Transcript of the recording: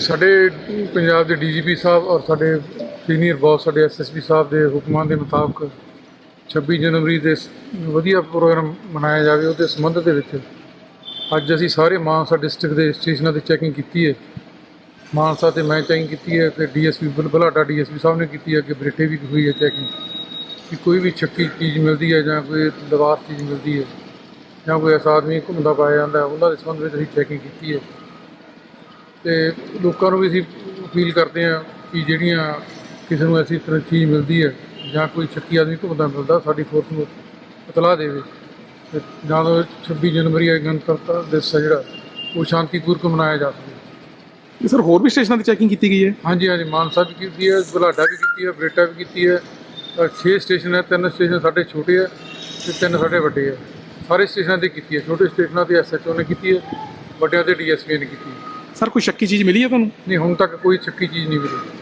ਸਾਡੇ ਪੰਜਾਬ ਦੇ ਡੀਜੀਪੀ ਸਾਹਿਬ ਔਰ ਸਾਡੇ ਸੀਨੀਅਰ ਬੌਸ, ਸਾਡੇ ਐਸਐਸਪੀ ਸਾਹਿਬ ਦੇ ਹੁਕਮਾਂ ਦੇ ਮੁਤਾਬਕ 26 ਜਨਵਰੀ ਦੇ ਵਧੀਆ ਪ੍ਰੋਗਰਾਮ ਮਨਾਇਆ ਜਾਵੇ ਉਹਦੇ ਸੰਬੰਧ ਦੇ ਵਿੱਚ। ਅੱਜ ਅਸੀਂ ਸਾਰੇ ਮਾਨਸਾ ਡਿਸਟ੍ਰਿਕਟ ਦੇ ਸਟੇਸ਼ਨਾਂ ਤੇ ਚੈਕਿੰਗ ਕੀਤੀ ਹੈ। ਮਾਨਸਾ ਤੇ ਮੈਂ ਚੈਕਿੰਗ ਕੀਤੀ ਹੈ ਤੇ ਡੀਐਸਪੀ ਬੁਲਾਡਾ ਡੀਐਸਪੀ ਸਾਹਿਬ ਨੇ ਕੀਤੀ ਹੈ ਕਿ ਬਰੇਟੇ ਵੀ ਹੋਈ ਹੈ ਚੈਕਿੰਗ। ਕਿ ਕੋਈ ਵੀ ਛੱਕੀ ਚੀਜ਼ ਮਿਲਦੀ ਹੈ ਜਾਂ ਕੋਈ ਦਵਾਰ ਚੀਜ਼ ਮਿਲਦੀ ਹੈ ਜਾਂ ਕੋਈ ਐਸਾ ਆਦਮੀ ਘੁੰਮਦਾ ਪਾਇਆ ਜਾਂਦਾ ਉਹਨਾਂ ਦੇ ਸੰਬੰਧ ਵਿੱਚ ਅਸੀਂ ਚੈਕਿੰਗ ਕੀਤੀ ਹੈ। ਤੇ ਲੋਕਾਂ ਨੂੰ ਵੀ ਅਸੀਂ ਅਪੀਲ ਕਰਦੇ ਹਾਂ ਕਿ ਜਿਹੜੀਆਂ ਕਿਸੇ ਨੂੰ ਐਸੀ ਤਰ੍ਹਾਂ ਚੀਜ਼ ਮਿਲਦੀ ਹੈ ਜਾਂ ਕੋਈ ਸ਼ੱਕੀ ਆਦਮੀ ਘੁੰਮਦਾ ਮਿਲਦਾ ਸਾਡੀ ਫੋਰਸ ਨੂੰ ਇਤਲਾਹ ਦੇਵੇ। ਤੇ ਤਾਂ 26 ਜਨਵਰੀ ਹੈ ਗਣਤੰਤਰ ਦਿਵਸ ਹੈ ਜਿਹੜਾ ਉਹ ਸ਼ਾਂਤੀਪੂਰਵਕ ਮਨਾਇਆ ਜਾ ਸਕੇ। ਸਰ ਹੋਰ ਵੀ ਸਟੇਸ਼ਨਾਂ ਤੇ ਚੈਕਿੰਗ ਕੀਤੀ ਗਈ ਹੈ? ਹਾਂਜੀ ਹਾਂਜੀ ਮਾਨਸਾ ਵੀ ਕੀਤੀ ਹੈ ਬੁਲਾਡਾ ਵੀ ਕੀਤੀ ਹੈ ਬਰੇਟਾ ਵੀ ਕੀਤੀ ਹੈ। ਅ, ਛੇ ਸਟੇਸ਼ਨ ਹੈ ਤਿੰਨ ਸਟੇਸ਼ਨ ਸਾਡੇ ਛੋਟੇ ਹੈ ਤੇ ਤਿੰਨ ਸਾਡੇ ਵੱਡੇ ਹੈ। ਸਾਰੇ ਸਟੇਸ਼ਨਾਂ ਤੇ ਕੀਤੀ ਹੈ ਛੋਟੇ ਸਟੇਸ਼ਨਾਂ ਤੇ ਐਸਐਚਓ ਨੇ ਕੀਤੀ ਹੈ ਵੱਡਿਆਂ ਤੇ ਡੀਐਸਪੀ ਨੇ ਕੀਤੀ ਹੈ। ਸਰ, ਕੋਈ ਸ਼ੱਕੀ ਚੀਜ਼ ਮਿਲੀ ਹੈ ਤੁਹਾਨੂੰ? ਨਹੀਂ, ਹੁਣ ਤੱਕ ਕੋਈ ਸ਼ੱਕੀ ਚੀਜ਼ ਨਹੀਂ ਮਿਲੀ।